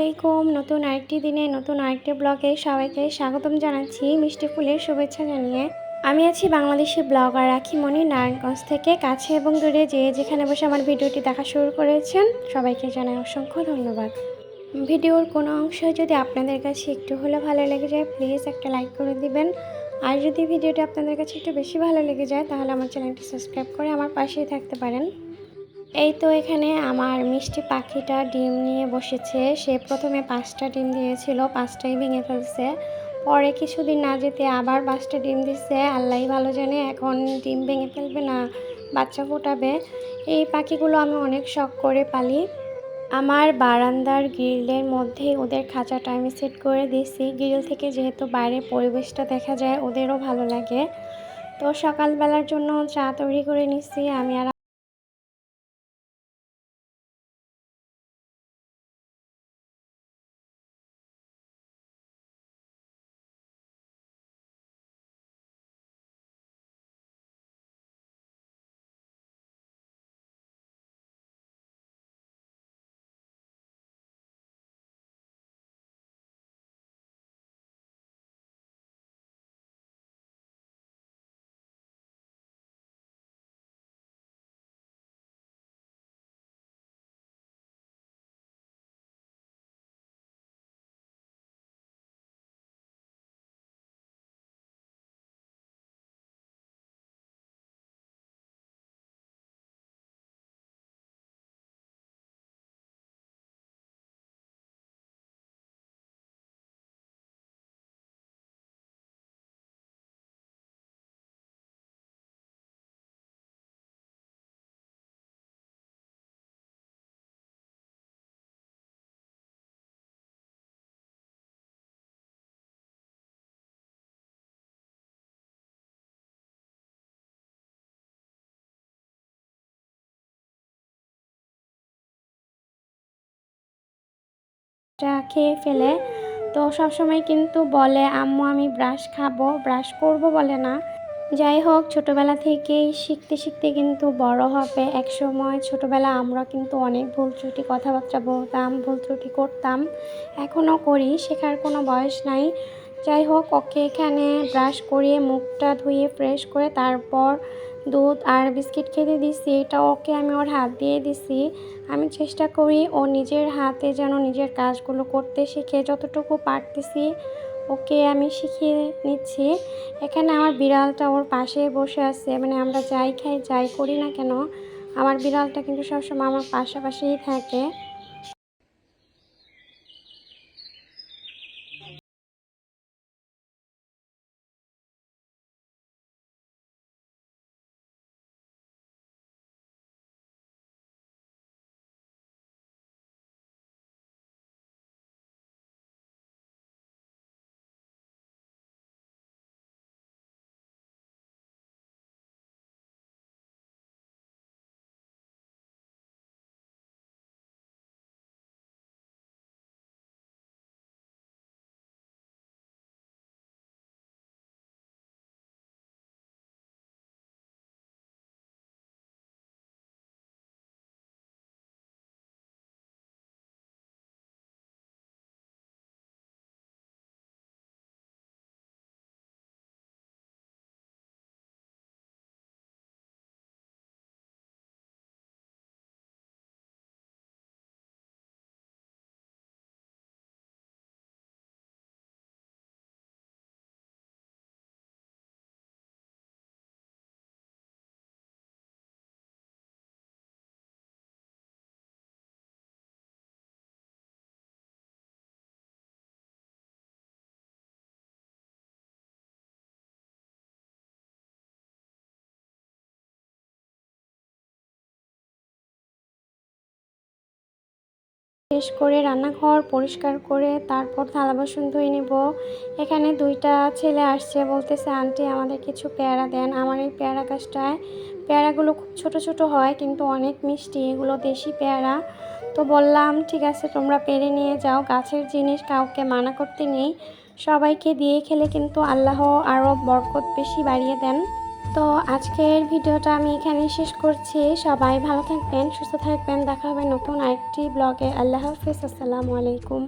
আলাইকুম। নতুন আরেকটি দিনে, নতুন আরেকটি ব্লগে সবাইকে স্বাগতম জানাচ্ছি মিষ্টি ফুলের শুভেচ্ছা জানিয়ে। আমি আছি বাংলাদেশি ব্লগার রাখিমণি নারায়ণগঞ্জ থেকে কাছে এবং দূরে যে যেখানে বসে আমার ভিডিওটি দেখা শুরু করেছেন, সবাইকে জানাই অসংখ্য ধন্যবাদ। ভিডিওর কোনো অংশ যদি আপনাদের কাছে একটু হলে ভালো লেগে যায় প্লিজ একটা লাইক করে দিবেন। আর যদি ভিডিওটি আপনাদের কাছে একটু বেশি ভালো লেগে যায়, তাহলে আমার চ্যানেলটি সাবস্ক্রাইব করে আমার পাশেই থাকতে পারেন। এই তো এখানে আমার মিষ্টি পাখিটা ডিম নিয়ে বসেছে। সে প্রথমে পাঁচটা ডিম দিয়েছিল, পাঁচটাই ভেঙে ফেলছে। পরে কিছুদিন না যেতে আবার পাঁচটা ডিম দিচ্ছে। আল্লাহ ভালো জানে এখন ডিম ভেঙে ফেলবে না, বাচ্চা ফোটাবে। এই পাখিগুলো আমি অনেক শখ করে পালি। আমার বারান্দার গ্রিলের মধ্যে ওদের খাঁচাটা আমি সেট করে দিয়েছি। গ্রিল থেকে যেহেতু বাইরের পরিবেশটা দেখা যায়, ওদেরও ভালো লাগে। তো সকালবেলার জন্য চা তৈরি করে নিচ্ছি আমি আর চা খেয়ে ফেলে। তো সবসময় কিন্তু বলে, আম্মু, আমি ব্রাশ খাব, ব্রাশ করব বলে না। যাই হোক, ছোটোবেলা থেকেই শিখতে শিখতে কিন্তু বড় হবে। এক সময় ছোটোবেলা আমরা কিন্তু অনেক ভুল ত্রুটি কথাবার্তা বলতাম, ভুল ত্রুটি করতাম। এখনও করি, শেখার কোনো বয়স নাই। যাই হোক, ওকে এখানে ব্রাশ করিয়ে মুখটা ধুয়ে ফ্রেশ করে তারপর দুধ আর বিস্কিট খেতে দিছি এটা ওকে আমি ওর হাত দিয়ে দিছি। আমি চেষ্টা করি ও নিজের হাতে যেন নিজের কাজগুলো করতে শিখে, যতটুকু পারতেছি ওকে আমি শিখিয়ে নিচ্ছি। এখানে আমার বিড়ালটা ওর পাশে বসে আছে মানে আমরা যাই খাই, যাই করি না কেন, আমার বিড়ালটা কিন্তু সবসময় আমার পাশাপাশিই থাকে। শেষ করে রান্নাঘর পরিষ্কার করে তারপর থালা বাসন ধুয়ে নেব। এখানে দুইটা ছেলে আসছে, বলতেছে, আন্টি, আমাদের কিছু পেয়ারা দেন। আমার এই পেয়ারা গাছটায় পেয়ারাগুলো খুব ছোট ছোট হয়, কিন্তু অনেক মিষ্টি, এগুলো দেশি পেয়ারা। তো বললাম, ঠিক আছে, তোমরা পেরে নিয়ে যাও, গাছের জিনিস কাউকে মানা করতে নেই। সবাইকে দিয়ে খেলে কিন্তু আল্লাহ আরও বরকত বেশি বাড়িয়ে দেন। তো আজকের ভিডিওটা আমি এখানে শেষ করছি। সবাই ভালো থাকবেন, সুস্থ থাকবেন। দেখা হবে নতুন আরেকটি ব্লগে। আল্লাহ হাফিজ, আসসালামু আলাইকুম।